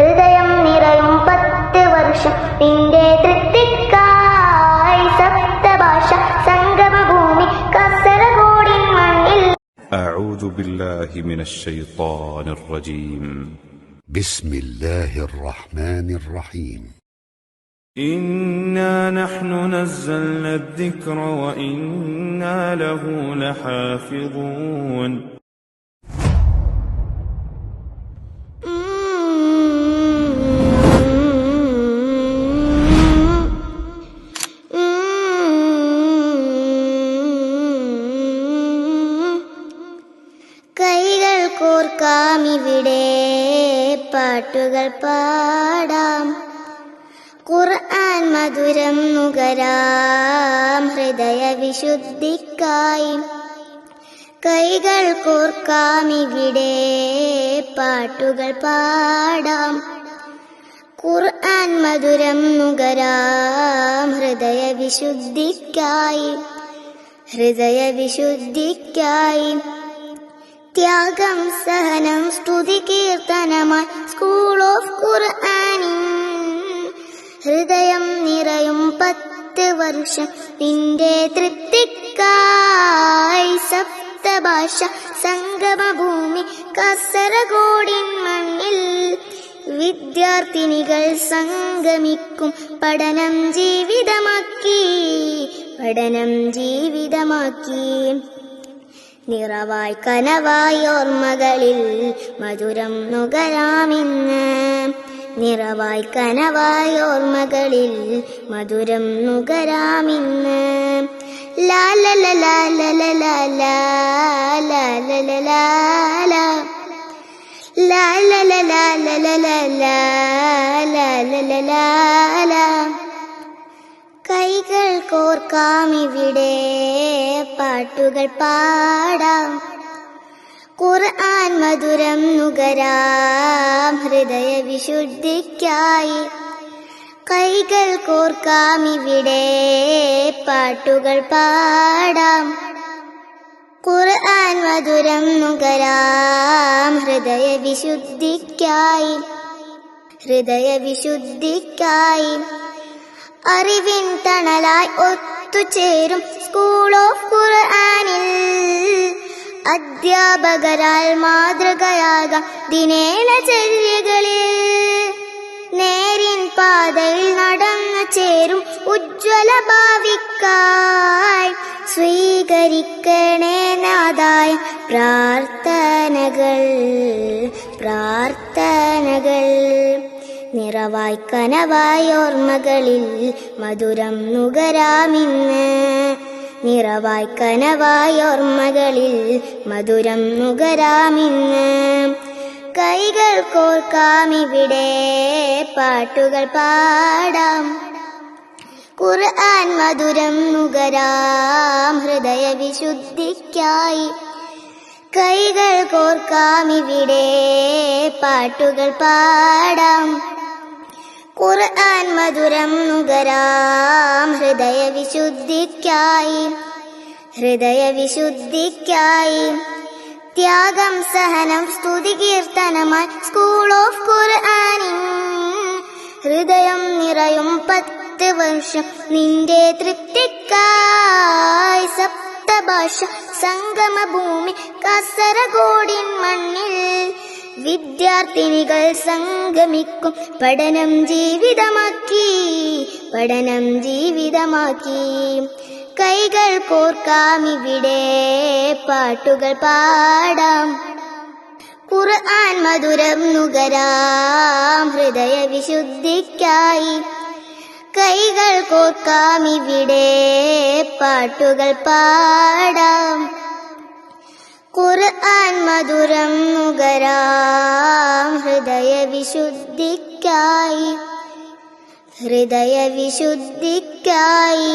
ഹൃദയം നിറയും പത്ത് വർഷം നിന്റെ തൃപ്തിക്കായി സപ്തഭാഷ സംഗമഭൂമി കാസർഗോഡിൻ മണ്ണിൽ أعوذ بالله من الشيطان الرجيم بسم الله الرحمن الرحيم إنا نحن نزلنا الذكر وإنا له لحافظون പാട്ടുകൾ പാടാം. ഖുർആൻ മധുരം നുകരാം. ഹൃദയ വിശുദ്ധിക്കായി കൈകൾ കോർക്കാം. ഇവിടെ പാട്ടുകൾ പാടാം. ഖുർആൻ മധുരം നുകരാം. ഹൃദയ വിശുദ്ധിക്കായി ഹൃദയ വിശുദ്ധിക്കായി. ത്യാഗം സഹനം വർഷം. നിന്റെ തൃപ്തിക്കായി സപ്തഭാഷ സംഗമഭൂമി കസരകോടി മണ്ണിൽ വിദ്യാർത്ഥിനികൾ സംഗമിക്കും. പഠനം ജീവിതമാക്കി പഠനം ജീവിതമാക്കി. നിറവായി കനവായി ഓർമ്മകളിൽ മധുരം നുകരാമിന്ന് നിറവായി കനവായി ഓർമ്മകളിൽ മധുരം നുകരാമിന്ന് കൈകൾ കോർക്കാം ഇവിടെ പാട്ടുകൾ പാടാം ഖുർആൻ മധുരം നുകരാം ഹൃദയ വിശുദ്ധിക്കായി കൈകൾ കോർക്കാം ഇവിടെ പാട്ടുകൾ പാടാം. ഖുർആൻ മധുരം നുകരാം ഹൃദയ വിശുദ്ധിക്കായി ഹൃദയ വിശുദ്ധിക്കായി. അറിവിൻ തണലായി ഒത്തുചേരും സ്കൂൾ ഓഫ് ഖുർആനിൽ അധ്യാപകരാൽ മാതൃകയാകാം ദിനേന ചര്യകളിൽ നേരിൻ പാതയിൽ നടന്നു ചേരും ഉജ്ജ്വല ഭാവിക്കായി സ്വീകരിക്കണേ നാദായ പ്രാർത്ഥനകൾ പ്രാർത്ഥനകൾ. നിറവായി കനവായി ഓർമ്മകളിൽ മധുരം നുകരാമിന്ന്. നിറവായി കനവായി ഓർമ്മകളിൽ മധുരം നുകരാമിന്ന് കൈകൾ കോർക്കാം ഇവിടെ പാട്ടുകൾ പാടാം. ഖുർആൻ മധുരം നുകരാം ഹൃദയ വിശുദ്ധിക്കായി. കൈകൾ കോർക്കാം ഇവിടെ പാട്ടുകൾ പാടാം. ഖുർആൻ മധുരം നുകരാം. ഹൃദയ വിശുദ്ധിക്കായി ഹൃദയ വിശുദ്ധിക്കായി. ത്യാഗം സഹനം സ്തുതി കീർത്തനമായി സ്കൂൾ ഓഫ് ഖുർആനിൻ ഹൃദയം നിറയും പത്ത് വർഷം നിന്റെ തൃപ്തിക്കായി. സപ്തഭാഷ സംഗമഭൂമി മണ്ണിൽ വിദ്യാർത്ഥിനികൾ സംഗമിക്കും. പഠനം ജീവിതമാക്കി പഠനം ജീവിതമാക്കി. കൈകൾ കോർക്കാം ഇവിടെ പാട്ടുകൾ പാടാം. ഖുർആൻ മധുരം നുകരാം ഹൃദയ വിശുദ്ധിക്കായി. കൈകൾ കോർക്കാം ഇവിടെ പാട്ടുകൾ പാടാം. വിശുദ്ധിക്കായി. ഹൃദയ വിശുദ്ധിക്കായി